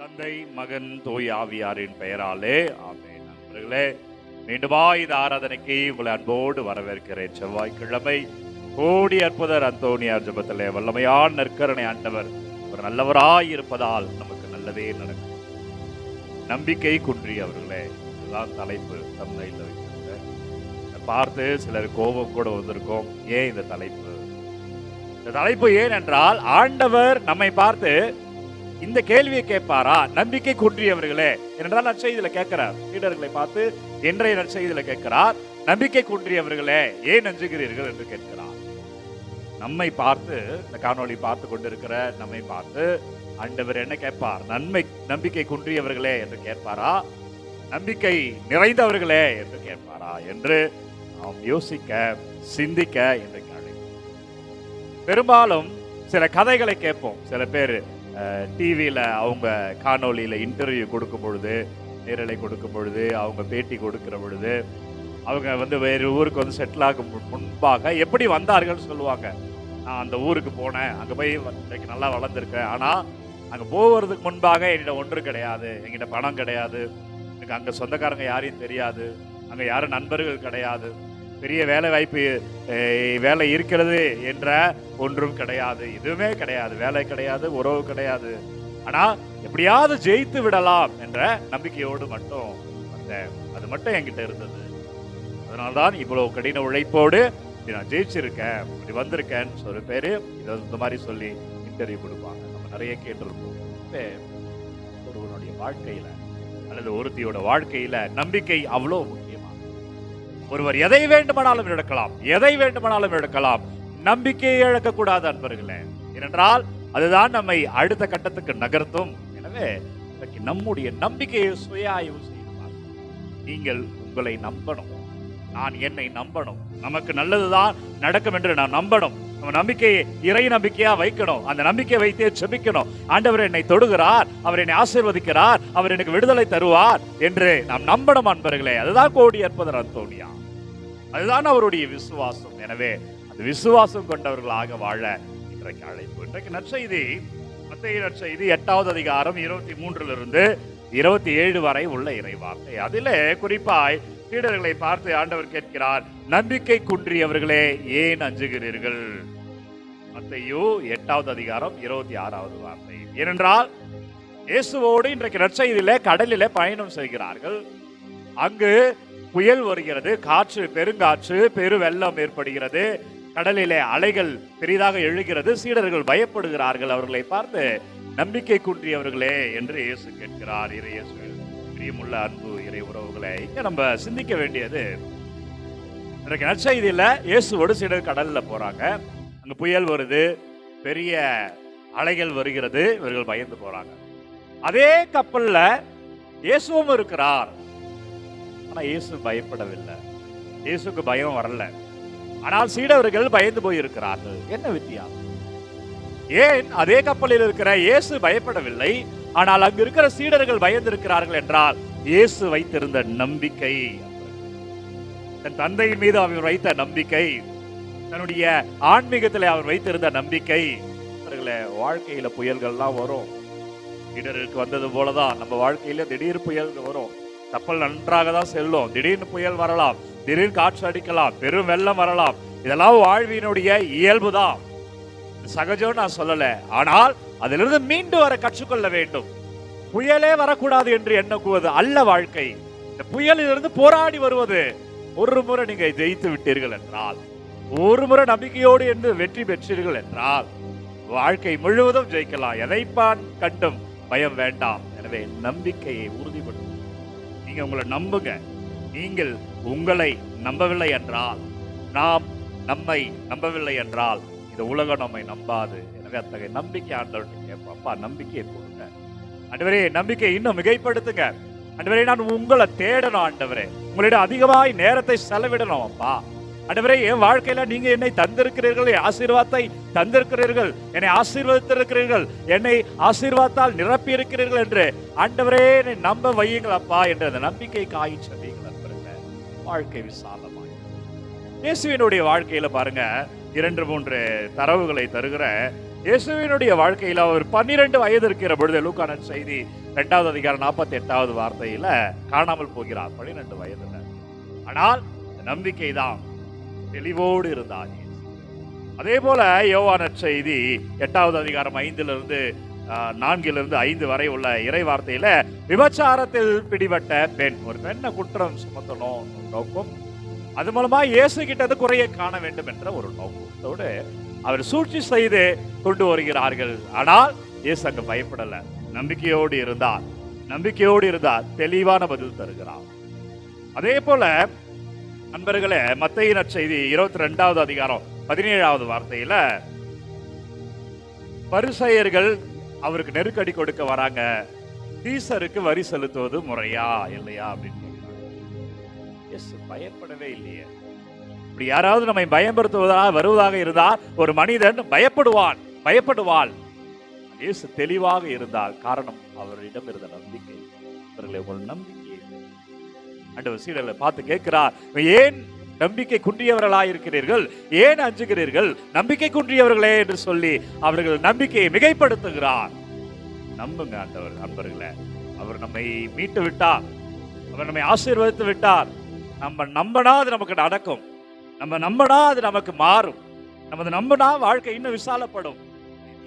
தந்தை மகன் தோய் ஆவியாரின் பெயராலே ஆமே நண்பர்களே மீண்டுமா இந்த ஆராதனைக்கு உங்களை அன்போடு வரவேற்கிறேன். செவ்வாய்க்கிழமை கோடி அற்புதர் அந்தோனியார் ஜபத்திலே வல்லமையான் நற்கரணை ஆண்டவர் ஒரு நல்லவராய் இருப்பதால் நமக்கு நல்லதே நடக்கும். நம்பிக்கை குன்றி அவர்களே இதுதான் தலைப்பு தந்தையில் வைக்கிறாங்க பார்த்து சிலர் கோபம் கூட வந்திருக்கோம். ஏன் இந்த தலைப்பு? இந்த தலைப்பு ஏன் என்றால் ஆண்டவர் நம்மை பார்த்து இந்த கேள்வியை கேட்பாரா? நம்பிக்கை குன்றியவர்களே. என்றால் நற்செய்தியில கேட்கிறார். சீடர்களை பார்த்து இன்றைய நற்செய்தியில கேட்கிறார் நம்பிக்கை குன்றியவர்களே ஏன் நஞ்சுகிறீர்கள்? என்று கேட்கிறார். நம்மை பார்த்து இந்த காணொளி பார்த்து கொண்டிருக்கிற நம்மை பார்த்து ஆண்டவர் என்ன கேட்பார்? நன்மை நம்பிக்கை குன்றியவர்களே என்று கேட்பாரா? நம்பிக்கை நிறைந்தவர்களே என்று கேட்பாரா? என்று நாம் யோசிக்க சிந்திக்க இன்றைக்கு அழைப்போம் பெரும்பாலும் சில கதைகளை கேட்போம். சில பேர் டிவியில் அவங்க காணொளியில் இன்டர்வியூ கொடுக்கும் பொழுது நேரலை கொடுக்கும் பொழுது அவங்க பேட்டி கொடுக்கிற பொழுது அவங்க வந்து வேறு ஊருக்கு வந்து செட்டில் ஆகும் முன்பாக எப்படி வந்தார்கள் சொல்லுவாங்க. நான் அந்த ஊருக்கு போனேன். அங்கே போய் இன்றைக்கு நல்லா வளர்ந்துருக்கேன். ஆனால் அங்கே போகிறதுக்கு முன்பாக என்கிட்ட ஒன்று கிடையாது. என்கிட்ட பணம் கிடையாது. எனக்கு அங்கே சொந்தக்காரங்க யாரையும் தெரியாது. அங்கே யாரும் நண்பர்கள் கிடையாது. பெரிய வேலை வாய்ப்பு வேலை இருக்கிறது என்ற ஒன்றும் கிடையாது. எதுவுமே கிடையாது. வேலை கிடையாது உறவு கிடையாது. ஆனால் எப்படியாவது ஜெயித்து விடலாம் என்ற நம்பிக்கையோடு மட்டும் வந்தேன். அது மட்டும் என்கிட்ட இருந்தது. அதனால்தான் இவ்வளவு கடின உழைப்போடு இப்படி நான் ஜெயிச்சிருக்கேன் இப்படி வந்திருக்கேன்னு சொல்லி பேர் இதை இந்த மாதிரி சொல்லி இன்டர்வியூ கொடுப்பாங்க. நம்ம நிறைய கேட்டிருப்போம். ஒருவனுடைய வாழ்க்கையில அல்லது ஒருத்தியோட வாழ்க்கையில நம்பிக்கை அவ்வளோ முக்கியம். ஒருவர் எதை வேண்டுமானாலும் எடுக்கலாம். எதை வேண்டுமானாலும் எடுக்கலாம். நம்பிக்கையை இழக்கக்கூடாது அன்பர்களே. ஏனென்றால் அதுதான் நம்மை அடுத்த கட்டத்துக்கு நகர்த்தும். எனவே நம்முடைய நம்பிக்கையை சுய ஆய்வு நீங்கள் உங்களை நம்பணும். நான் என்னை நம்பணும். நமக்கு நல்லதுதான் நடக்கும் என்று நான் நம்பணும். நம்ம நம்பிக்கையை இறை நம்பிக்கையா வைக்கணும். அந்த நம்பிக்கையை வைத்தே செபிக்கணும். ஆண்டவர் என்னை தொடுகிறார். அவர் என்னை ஆசீர்வதிக்கிறார். அவர் எனக்கு விடுதலை தருவார் என்று நாம் நம்பணும் அன்பர்களே. அதுதான் கோடி அற்புதர் அந்தோனியா அதுதான் அவருடைய விசுவாசம். எனவே அந்த விசுவாசம் கொண்டவர்களாக வாழ இன்றைக்கு அழைப்பு. இன்றைக்கு நற்செய்தி மத்திய நற்செய்தி எட்டாவது அதிகாரம் இருபத்தி மூன்றிலிருந்து இருபத்தி ஏழு வரை உள்ள இறைவார்த்தை. அதிலே குறிப்பாய் சீடர்களை பார்த்து ஆண்டவர் கேட்கிறார் நம்பிக்கை குன்றியவர்களே ஏன் அஞ்சுகிறீர்கள்? மத்தையோ எட்டாவது அதிகாரம் இருபத்தி ஆறாவது வார்த்தை. ஏனென்றால் இயேசுவோடு இன்றைக்கு நற்செய்தியிலே கடலிலே பயணம் செய்கிறார்கள். அங்கு புயல் வருகிறது காற்று பெருங்காற்று பெருவெள்ளம் ஏற்படுகிறது. கடலிலே அலைகள் பெரிதாக எழுகிறது. சீடர்கள் பயப்படுகிறார்கள். அவர்களை பார்த்து நம்பிக்கை குன்றியவர்களே என்று இயேசு கேட்கிறார். இறை இயேசு பிரியமுள்ள அன்பு இறை உறவுகளை இங்க நம்ம சிந்திக்க வேண்டியது இன்றைக்கு நற்செய்தியில இயேசுவோடு சீடர் கடல்ல போறாங்க. அங்க புயல் வருது பெரிய அலைகள் வருகிறது இவர்கள் பயந்து போறாங்க. அதே கப்பல்ல இயேசுவும் இருக்கிறார். ஆனா இயேசு பயப்படவில்லை. இயேசுக்கு பயம் வரல. ஆனால் சீடவர்கள் பயந்து போயிருக்கிறார்கள். என்ன வித்தியாசம்? ஏன் அதே கப்பலில் இருக்கிற இயேசு பயப்படவில்லை? ஆனால் அங்கு இருக்கிற சீடர்கள் பயந்திருக்கிறார்கள் என்றால் இயேசு வைத்திருந்த நம்பிக்கை தன் தந்தையின் மீது அவர் வைத்த நம்பிக்கை தன்னுடைய ஆன்மீகத்தில் அவர் வைத்திருந்த நம்பிக்கை அவர்களே, வாழ்க்கையில புயல்கள்லாம் வரும். இடருக்கு வந்தது போலதான் நம்ம வாழ்க்கையில திடீர் புயல்கள் வரும். கப்பல் நன்றாக தான் செல்லும். திடீர்னு புயல் வரலாம். திடீர் காற்று அடிக்கலாம். பெரும் வெள்ளம் வரலாம். இதெல்லாம் வாழ்வினுடைய இயல்பு தான் சகஜம் நான் சொல்லலை. ஆனால் அதிலிருந்து மீண்டு வர கற்றுக்கொள்ள வேண்டும். புயலே வரக்கூடாது என்று எண்ணக்குவது அல்ல வாழ்க்கை. இந்த புயலிலிருந்து போராடி வருவது ஒரு முறை நீங்க ஜெயித்து விட்டீர்கள் என்றால் ஒரு முறை நம்பிக்கையோடு என்று வெற்றி பெற்றீர்கள் என்றால் வாழ்க்கை முழுவதும் ஜெயிக்கலாம். எதைப்பான் கண்டும் பயம் வேண்டாம். எனவே நம்பிக்கையை நீங்கள் உங்களை நம்புங்க. நீங்கள் உங்களை நம்பவில்லை என்றால் நாம் நம்மை நம்பவில்லை என்றால் இந்த உலகம் நம்மை நம்பாது. எனவே அத்தகைய நம்பிக்கை ஆண்டவர்கிட்ட கேட்போம். அப்பா நம்பிக்கையை கொடுங்க. ஆண்டவரே நம்பிக்கையை இன்னும் மிகைப்படுத்துங்க. ஆண்டவரே நான் உங்களை தேடணும் ஆண்டவரே. உங்களிடம் அதிகமாய் நேரத்தை செலவிடணும் அப்பா. அடவரே என் வாழ்க்கையில நீங்க என்னை தந்திருக்கிறீர்கள் என் ஆசீர்வாதத்தை தந்திருக்கிறீர்கள். என்னை ஆசீர்வதித்திருக்கிறீர்கள். என்னை ஆசீர்வாதத்தால் நிரப்பி இருக்கிறீர்கள் என்று ஆண்டவரே என்னை நம்ப வையுங்கள் அப்பா என்ற அந்த நம்பிக்கை காய் சதிகள் வாழ்க்கை விசாலமாக இயேசுவினுடைய வாழ்க்கையில பாருங்க இரண்டு மூன்று தரவுகளை தருகிற இயேசுவினுடைய வாழ்க்கையில அவர் பன்னிரண்டு வயது இருக்கிற பொழுது லூக்கான செய்தி இரண்டாவது அதிகாரம் நாற்பத்தி எட்டாவது வார்த்தையில காணாமல் போகிறார். பன்னிரெண்டு வயதுல. ஆனால் நம்பிக்கை தான் தெளிவோடு இருந்தார் அதே போல யோவான செய்தி எட்டாவது அதிகாரம் ஐந்திலிருந்து நான்கிலிருந்து ஐந்து வரை உள்ள இறை வார்த்தையில விபச்சாரத்தில் பிடிபட்ட பெண் ஒரு பெண்ணை குற்றம் சுமத்தணும் நோக்கம் அது மூலமா இயேசு கிட்டது குறைய காண வேண்டும் என்ற ஒரு நோக்கத்தோடு அவர் சூழ்ச்சி செய்து கொண்டு வருகிறார்கள். ஆனால் இயேசு அங்கு பயப்படல. நம்பிக்கையோடு இருந்தார். நம்பிக்கையோடு இருந்தார். தெளிவான பதில் தருகிறார். அதே போல நண்பர்களே மத்திய நற்செய்தி இருபத்தி ரெண்டாவது அதிகாரம் பதினேழாவது வார்த்தையில பரிசெயர்கள் அவருக்கு நெருக்கடி கொடுக்க வராங்க. டீசருக்கு வரி செலுத்துவது முறையா இல்லையா அப்படின்னு பயப்படவே இல்லையே. இப்படி யாராவது நம்மை பயன்படுத்துவதாக வருவதாக இருந்தால் ஒரு மனிதன் பயப்படுவான் பயப்படுவாள். இயேசு தெளிவாக இருந்தால் காரணம் அவரிடம் இருந்த நம்பிக்கை. அவர்களை உங்கள் நம்பிக்கை ஆண்டவர் சீடர்களை பார்த்து கேட்கிறார். ஏன் நம்பிக்கை குன்றியவர்களாக இருக்கிறீர்கள் ஏன் அஞ்சுகிறீர்கள்? நம்பிக்கை குன்றியவர்களே என்று சொல்லி அவர்கள் நம்பிக்கையை மிகைப்படுத்துகிறார். நம்புங்க ஆண்டவர் நண்பர்களே. அவர் நம்மை மீட்டு விட்டார். அவர் நம்மை ஆசீர்வதித்து விட்டார். நம்ம நம்பினா அது நமக்கு நடக்கும். நம்ம நம்பினா அது நமக்கு மாறும். நமது நம்பினா வாழ்க்கை இன்னும் விசாலப்படும்.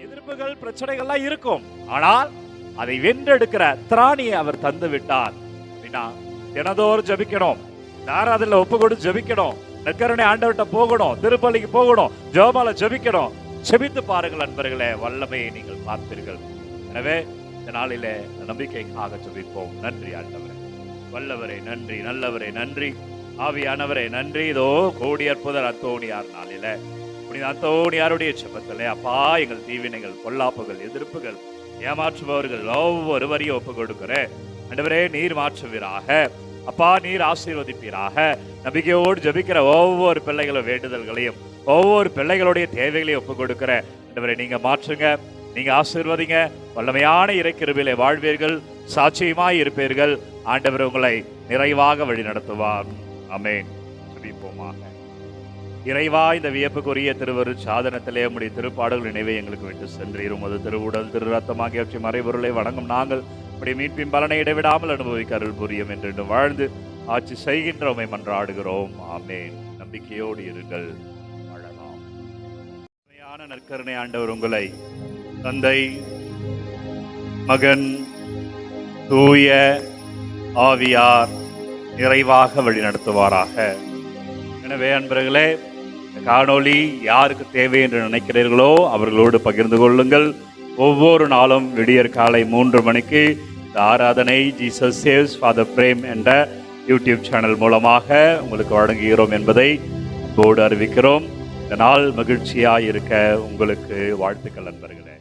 எதிர்ப்புகள் பிரச்சனைகள்லாம் இருக்கும். ஆனால் அதை வென்றெடுக்கிற திராணியை அவர் தந்து விட்டார் அப்படின்னா தினதோறும் ஜபிக்கணும். தாராதில் ஒப்பு கொடுத்து ஜபிக்கணும். நெக்கரணை ஆண்டவர்கிட்ட போகணும். திருப்பள்ளிக்கு போகணும். ஜோபால ஜபிக்கணும். செபித்து பாருங்கள் நண்பர்களே. வல்லமையை நீங்கள் பார்ப்பீர்கள் எனவே இந்த நாளிலே நம்பிக்கைக்காக ஜபிப்போம். நன்றி ஆண்டவரே. வல்லவரே நன்றி நல்லவரே நன்றி. ஆவியானவரே நன்றி. இதோ கோடி அற்புதர் அத்தோணியார் நாளில. புனித அத்தோணியாருடைய செபத்திலே அப்பா எங்கள் தீவினைகள் பொல்லாப்புகள் எதிர்ப்புகள் ஏமாற்றுபவர்கள் ஒவ்வொருவரையும் ஒப்பு கொடுக்கிறேன் ஆண்டவரே நீர் மாற்றுவீராக. அப்பா நீர் ஆசீர்வதிப்பீராக. நம்பிக்கையோடு ஜபிக்கிற ஒவ்வொரு பிள்ளைகளும் வேண்டுதல்களையும் ஒவ்வொரு பிள்ளைகளுடைய தேவைகளையும் ஒப்புக் கொடுக்கிற ஆண்டவரை நீங்க மாற்றுங்க நீங்க ஆசீர்வதிங்க. வல்லமையான இறைக்கிருவிலே வாழ்வீர்கள் சாட்சியமாய் இருப்பீர்கள். ஆண்டவர் உங்களை நிறைவாக வழி நடத்துவார். அமேன் ஜெபிப்போமாக. இறைவா இந்த வியப்புக்குரிய திருவரு சாதனத்திலே உடைய திருப்பாடுகள் நினைவை எங்களுக்கு விட்டு சென்றீர். உமது திருவுடல் திரு ரத்தம் ஆகியவற்றை மறைபொருளை வணங்கும் நாங்கள் அப்படி மீட்பின் பலனை இடைவிடாமல் அனுபவிக்க அருள் புரியும் என்று வாழ்ந்து ஆட்சி செய்கின்றோமை மன்றாடுகிறோம். ஆமேன். நம்பிக்கையோடு இருங்கள். வாழலாம் உண்மையான நற்கருணை ஆண்டவர் உங்களை தந்தை மகன் தூய ஆவியார் நிறைவாக வழிநடத்துவாராக. எனவே அன்பர்களே காணொளி யாருக்கு தேவை என்று நினைக்கிறீர்களோ அவர்களோடு பகிர்ந்து கொள்ளுங்கள். ஒவ்வொரு நாளும் விடியற் காலை மூன்று மணிக்கு இந்த ஆராதனை ஜீசஸ் சேவ்ஸ் ஃபாதர் பிரேம் என்ற யூடியூப் சேனல் மூலமாக உங்களுக்கு வழங்குகிறோம் என்பதை போர்டு அறிவிக்கிறோம். இந்த நாள் மகிழ்ச்சியாக இருக்க உங்களுக்கு வாழ்த்துக்கள் நண்பர்களே.